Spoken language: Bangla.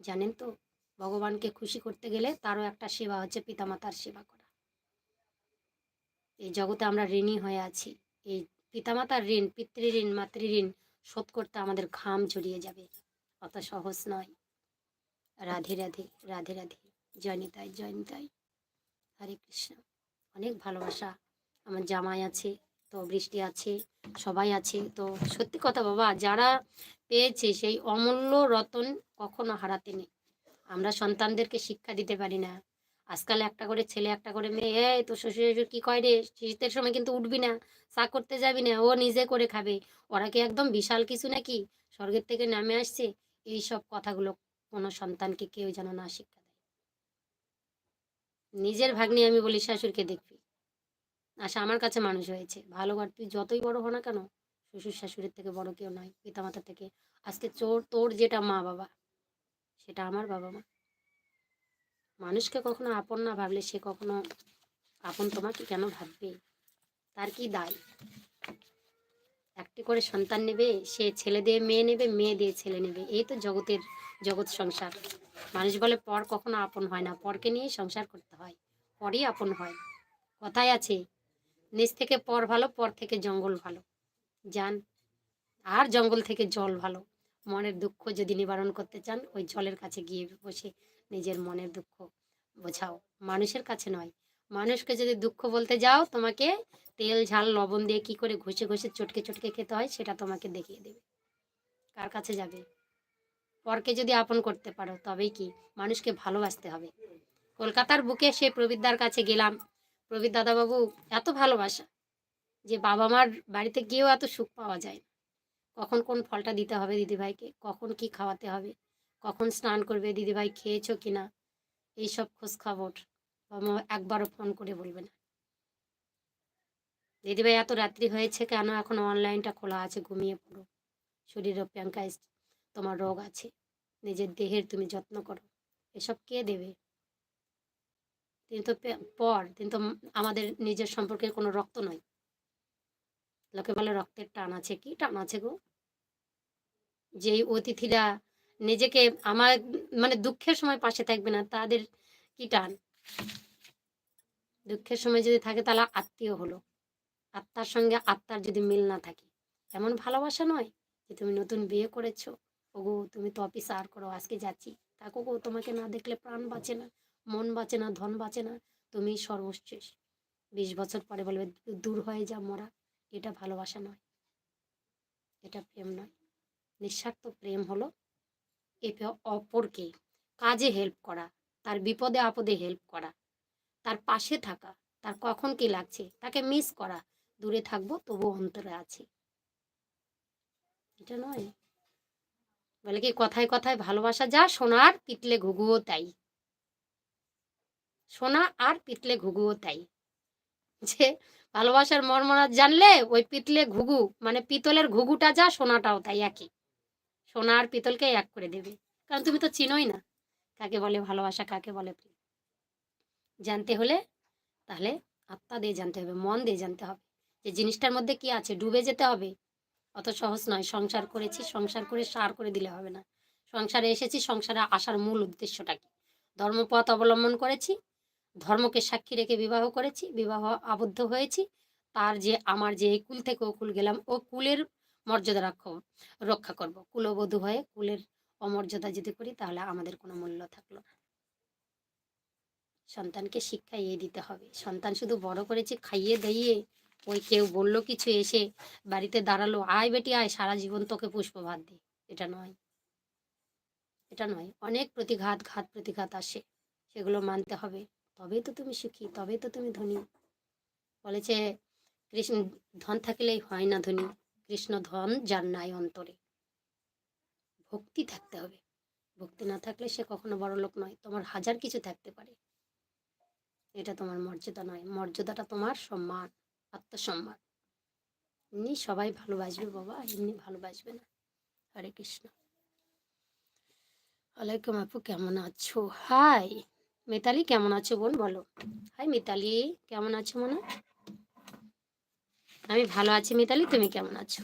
জানেন তো? ভগবানকে খুশি করতে গেলে তারও একটা সেবা হচ্ছে পিতামাতার সেবা করা। এই জগতে আমরা ঋণী হয়ে আছি। এই পিতামাতার ঋণ, পিতৃঋণ, মাতৃঋণ শোধ করতে আমাদের ঘাম জড়িয়ে যাবে। অত সহজ নয়। রাধে রাধে রাধে রাধে। জয়নিতাই জয়নিতাই হরে কৃষ্ণ। অনেক ভালোবাসা আমার জামাই আছে, তো বৃষ্টি আছে, সবাই আছে। তো সত্যি কথা বাবা, যারা পেয়েছে সেই অমূল্য রতন কখনো হারাতে নেই। আমরা সন্তানদেরকে শিক্ষা দিতে পারি না। আজকাল একটা করে ছেলে, একটা করে মেয়ে, এই তো শ্বশুর শ্বশুর কি কয় রে? শীতের সময় কিন্তু উঠবি না, চা করতে যাবি না, ও নিজে করে খাবে। ওরা কি একদম বিশাল কিছু নাকি? স্বর্গের থেকে নামে আসছে। এই সব কথাগুলো কোনো সন্তানকে কেউ যেন না শিক্ষা দেয়। নিজের ভাগ্নি আমি বলি, শাশুড়কে দেখবি। আশা আমার কাছে মানুষ হয়েছে। ভালো ঘর তুই যতই বড় হো না কেন, শ্বশুর শাশুড়ির থেকে বড় কেউ নয়। পিতামাতা থেকে। আজকে চোর তোর যেটা মা বাবা সেটা আমার বাবা মা। মানুষকে কখনো আপন না ভাবলে সে কখনো আপন তোমাকে কেন ভাববে? তার কি দায়? একটি করে সন্তান নেবে, সে ছেলে দিয়ে মেয়ে নেবে, মেয়ে দিয়ে ছেলে নেবে। এই তো জগতের জগৎ সংসার। মানুষ বলে পর কখনো আপন হয় না, পরকে নিয়ে সংসার করতে হয়। পরই আপন হয়। কথায় আছে, নিচ থেকে পর ভালো, পর থেকে জঙ্গল ভালো। যান আর জঙ্গল থেকে জল ভালো। মনের দুঃখ যদি নিবারণ করতে চান, ওই জলের কাছে গিয়ে বসে নিজের মনের দুঃখ বোঝাও। মানুষের কাছে নয়। মানুষকে যদি দুঃখ বলতে যাও, তোমাকে তেল, ঝাল, লবণ দিয়ে কি করে ঘষে ঘষে চটকে চটকে খেতে হয়, সেটা তোমাকে দেখিয়ে দেবে। কার কাছে যাবে? পরকে যদি আপন করতে পারো, তবেই কি মানুষকে ভালোবাসতে হবে। কলকাতার বুকে সে প্রবীরদার কাছে গেলাম। প্রবীর দাদাবাবু এত ভালোবাসা যে বাবা মার বাড়িতে গিয়েও এত সুখ পাওয়া যায় কখন কোন ফলটা দিতে হবে দিদিভাইকে? কখন কি খাওয়াতে হবে? কখন স্নান করবে? দিদিভাই খেয়েছো কি না এইসব খোঁজ খবর বাবা মা একবারও ফোন করে বলবে না। দিদিভাই এত রাত্রি হয়েছে কেন? এখন অনলাইনটা খোলা আছে, ঘুমিয়ে পড়ো। শরীরও প্যাঙ্কাইজ তোমার রোগ আছে। নিজের দেহের তুমি যত্ন করো। এসব কে দেবে? তিনি তো পর তিনি তো আমাদের নিজের সম্পর্কের কোনো রক্ত নয়। লোকে বলে রক্তের টান আছে কি? টান আছে গো। যেই অতিথিরা নিজেকে আমার মানে দুঃখের সময় পাশে থাকবে না, তাদের কি টান? দুঃখের সময় যদি থাকে তাহলে আত্মীয় হলো। আত্মার সঙ্গে আত্মার যদি মিল না থাকে, এমন ভালোবাসা নয় যে তুমি নতুন বিয়ে করেছ। ওগো, তুমি তো অফিস আর করো, আজকে যাচ্ছি। থাকো গো, তোমাকে না দেখলে প্রাণ বাঁচে না, মন বাঁচে না, ধন বাঁচে না তুমি সর্বশেষ। বিশ বছর পরে বলবে, দূর হয়ে যা মরা। এটা ভালোবাসা নয়। এটা প্রেম নয়। নিঃস্বার্থ প্রেম হলো একে অপরকে কাজে হেল্প করা, তার বিপদে আপদে হেল্প করা, তার পাশে থাকা, তার কখন কি লাগছে, তাকে মিস করা, দূরে থাকব তবু অন্তরে আছে। এটা নয়। বলে কি কথায় কথায় ভালোবাসা যা সোনার পিতলে ঘুঘুও তাই। সোনা আর পিতলে ঘুঘুও তাই। যে ভালোবাসার মর্মরা জানলে ওই পিতলে ঘুঘু মানে পিতলের ঘুঘুটা যা, সোনাটাও তাই একই। সোনা আর পিতলকে এক করে দেবে। কারণ তুমি তো চিনোই না কাকে বলে ভালোবাসা, কাকে বলে প্রেম। জানতে হলে তাহলে আত্মা দিয়ে জানতে হবে, মন দিয়ে জানতে হবে যে জিনিসটার মধ্যে কি আছে, ডুবে যেতে হবে। অত সহজ নয়, সংসার করেছি, সংসার করে সার করে দিলে হবে না। সংসারে এসেছি, সংসারে আসার মূল উদ্দেশ্যটা কি? ধর্মপথ অবলম্বন করেছি ধর্মকে সাক্ষী রেখে বিবাহ করেছি, বিবাহ আবদ্ধ হয়েছি। তার যে, আমার যে কুল থেকে ও কুল গেলাম, ও কুলের মর্যাদা রাখ রক্ষা করব। কুলবধূ হয়ে কুলের অমর্যাদা যদি করি, তাহলে আমাদের কোনো মূল্য থাকল না। সন্তানকে শিক্ষা ইয়ে দিতে হবে। সন্তান শুধু বড় করেছে, খাইয়ে দাইয়ে ওই কেউ বলল কিছু, এসে বাড়িতে দাঁড়াল, আয় বেটি, আয়, সারা জীবন তোকে পুষ্প ভাত দে এটা নয়। এটা নয়। অনেক প্রতিঘাত, ঘাত প্রতিঘাত আসে। সেগুলো মানতে হবে। তবেই তো তুমি সুখী, তবেই তো তুমি ধনী। বলেছে কৃষ্ণ, ধন থাকলেই হয় না ধনী। কৃষ্ণ ধন যার নাই অন্তরে। ভক্তি থাকতে হবে। ভক্তি না থাকলে সে কখনো বড় লোক নয়। তোমার হাজার কিছু থাকতে পারে। এটা তোমার মর্যাদা নয়। মর্যাদাটা তোমার সম্মান, আত্মসম্মান। এমনি সবাই ভালোবাসবে বাবা, এমনি ভালোবাসবে না। হরে কৃষ্ণ। আলাইকুম আপু, কেমন আছো? হাই! মিতালি কেমন আছো বোন? বলো। হাই মিতালি, কেমন আছো মনে? আমি ভালো আছি মিতালি, তুমি কেমন আছো?